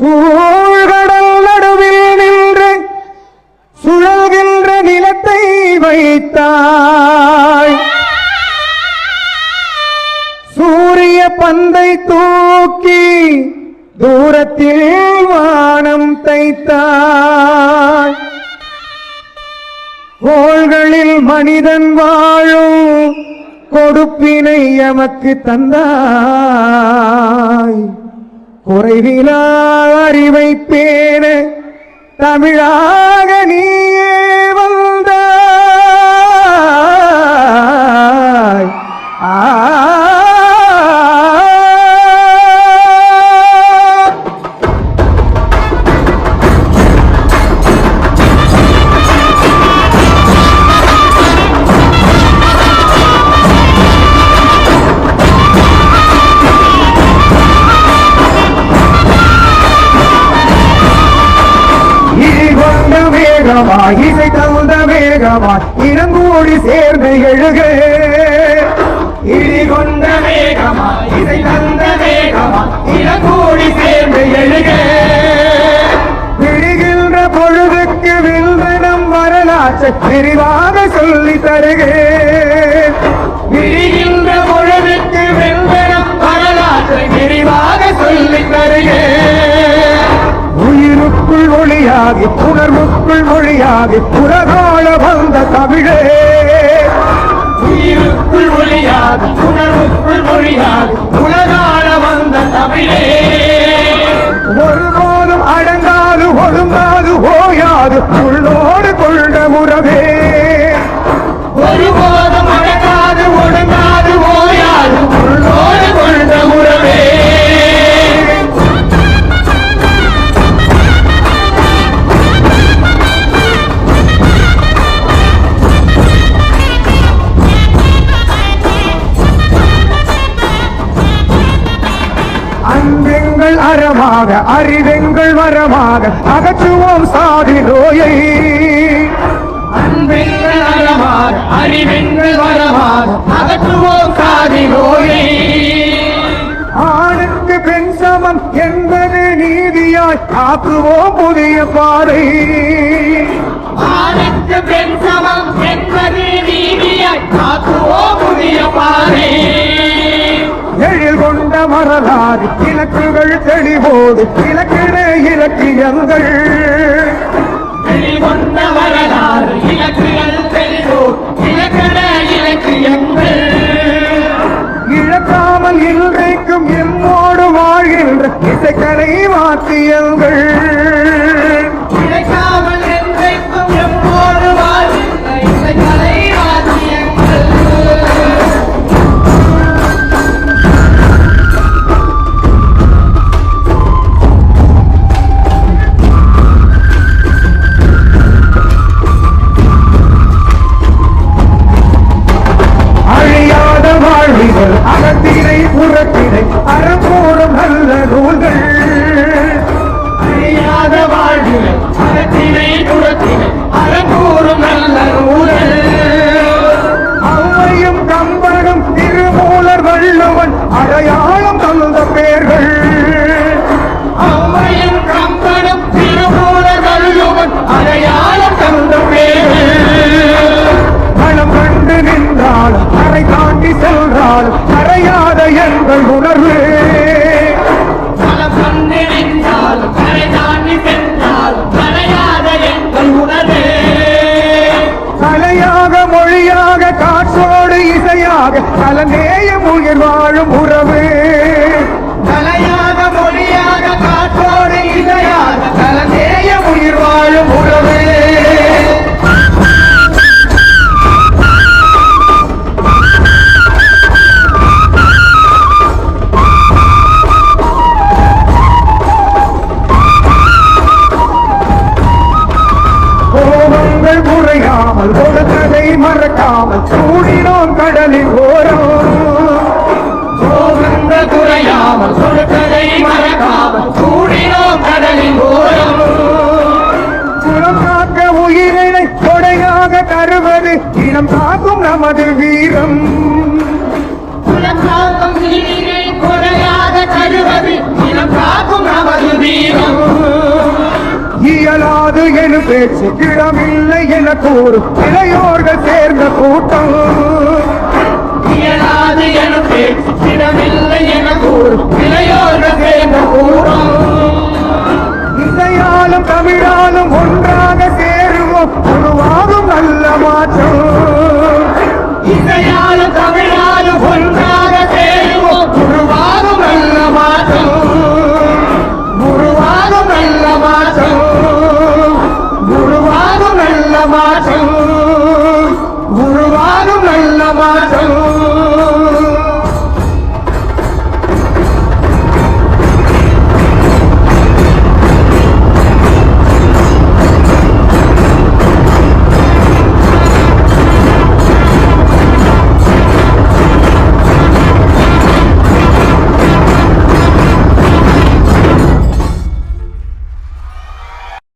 சூழ்கடல் நடுவில் நின்று சுழல்கின்ற நிலத்தை வைத்தாய். சூரிய பந்தை தூக்கி தூரத்தில் வானம் தைத்தாய். கோள்களில் மனிதன் வாழும் கொடுப்பினை எமக்கு தந்தாய். குறைவிலா அறிவை பேண தமிழாக நீ வேகமாய் இசை தகுந்த வேகமாய் இனங்கூடி சேர்ந்து எழுக. இடி கொண்ட வேகமாய் இசை தந்த வேகமாய் இனங்கூடி சேர்ந்து எழுக. விழுகின்ற பொழுதுக்கு வில்வனம் வரலாற்றை விரிவாக சொல்லி தருகிறேன் விழுகின்ற பொழுதுக்கு வெல்வனம் வரலாற்றை விரிவாக சொல்லி தருகிறேன் ஒளியாகி உணர்வுக்குள் மொழியாகி புறகால வந்த தமிழே. உயிருக்குள் ஒளியாகி உணர்வுக்குள் மொழியாகி உலகால அறமாக அறிவெங்கள் வரமாக அகற்றுவோம் சாதி நோயை. அன்பெங்கள் அறமாக அறிவெங்கள் வரமாக அகற்றுவோம் சாதி நோயை. ஆணுக்கு பெண் சமம் என்பது நீதியாய் ஆக்குவோம் புதிய பாதை. ஆணுக்கு பெண் சமம் என்பது நீதியாய் காக்குவோம் வரலாறு இலக்குகள் தெளிவோடு இலக்கிட இலக்கியங்கள். வரலாறு இலக்கியங்கள். இழக்காமல் இன்றைக்கும் எம்மோடு வாழ்கின்ற இசைக்கலை வாத்தியங்கள். கலந்தேயம் உயிர் வாழும் உறவு. கலையாக மொழியாக காற்றோடு இசையாக கலந்தேய உயிர் வாழும் உறவு. மறக்காமல் கூடினோம் கடலில் ஓரம் கோபந்த குறையாமல் கொடுத்ததை மறக்காமல் கூடினோம் கடலின் ஓரம். காக்க உயிரினை கொடையாக தருவது இனம் காக்கும் நமது வீரம். குலக்காக்கும் நீரை கொடையாக தருவது இனம் காக்கும் நமது வீரம். இயலாது எனும் பேச்சு இடமில்லை என கூறும் இளையோர்கள் சேர்ந்த கூட்டம். இசையாலும் தமிழாலும்